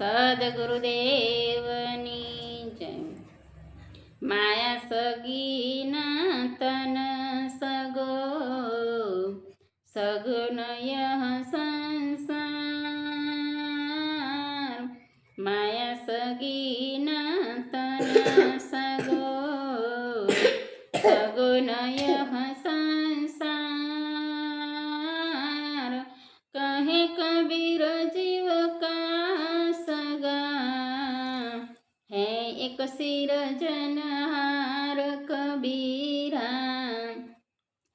સદગુરુદેવની જય. માયા સગી તન સગો સગનય સંસાર. માયા સગી તન સગો સગનય સંસાર. કહે કબીર એક સિરજનહાર કબીરા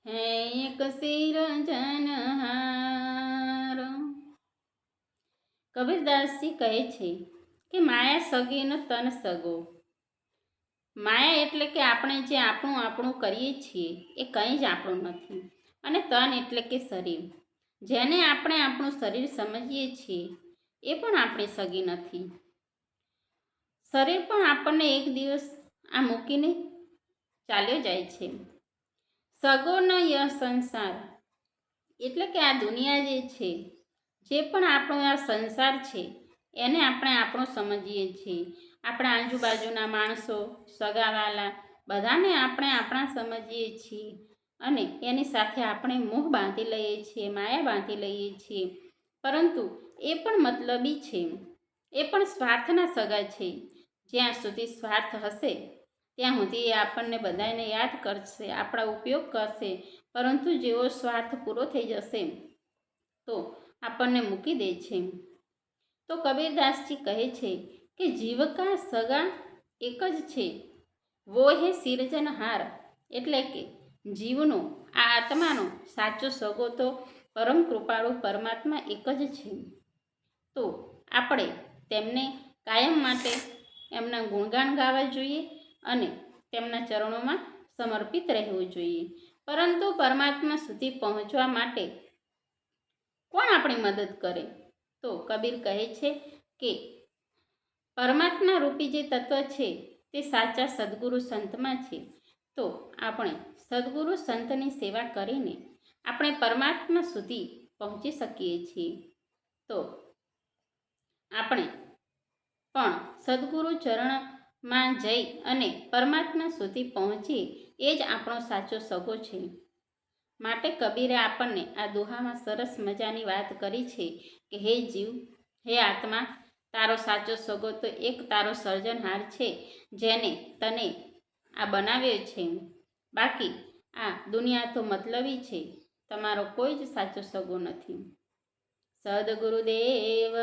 હે એક સિરજનહાર કબીરદાસજી કહે છે કે માયા સગીનો તન સગો માયા એટલે કે આપણે જે આપણું આપણું કરીએ છીએ એ કંઈ જ આપણું નથી અને તન એટલે કે શરીર. જેને આપણે આપણું શરીર સમજીએ છીએ એ પણ આપણી સગી નથી. શરીર પણ આપણને એક દિવસ આ મૂકીને ચાલ્યો જાય છે. સગોનો ય સંસાર, એટલે કે આ દુનિયા જે છે, જે પણ આપણો આ સંસાર છે, એને આપણે આપણો સમજીએ છીએ. આપણા આજુબાજુના માણસો, સગાવાલા, બધાને આપણે આપણા સમજીએ છીએ. અને એની સાથે આપણે મોહ બાંધી લઈએ છીએ, માયા બાંધી લઈએ છીએ. પરંતુ એ પણ મતલબી છે. એ પણ સ્વાર્થના સગા છે. જ્યાં સુધી સ્વાર્થ હશે, ત્યાં સુધી એ આપણને બધાને યાદ કરશે, આપણા ઉપયોગ કરશે, પરંતુ જેવો સ્વાર્થ પૂરો થઈ જશે, તો આપણને મૂકી દે છે. તો કબીરદાસજી કહે છે કે જીવકા સગા એક જ છે. વો હે સિરજનહાર એટલે કે જીવનો, આ આત્માનો સાચો સગો તો પરમ કૃપાળુ પરમાત્મા એક જ છે. તો આપણે તેમને કાયમ માટે એમના ગુણગાન ગાવા જોઈએ અને તેમના ચરણોમાં સમર્પિત રહેવું જોઈએ. પરંતુ પરમાત્મા સુધી પહોંચવા માટે કોણ આપણી મદદ કરે? તો કબીર કહે છે કે પરમાત્મા રૂપી જે તત્વ છે તે સાચા સદગુરુ સંતમાં છે. તો આપણે સદગુરુ સંતની સેવા કરીને આપણે પરમાત્મા સુધી પહોંચી શકીએ છીએ. તો આપણે. પણ સદગુરુ ચરણમાં જઈ અને પરમાત્મા સુધી પહોંચીએ એ જ આપણો સાચો સગો છે. માટે કબીરે આપણને આ દોહામાં સરસ મજાની વાત કરી છે કે, હે જીવ, હે આત્મા, તારો સાચો સગો તો એક તારો સર્જનહાર છે, જેને તને આ બનાવ્યો છે. બાકી આ દુનિયા તો મતલબી છે, તમારો કોઈ જ સાચો સગો નથી. સદગુરુદેવ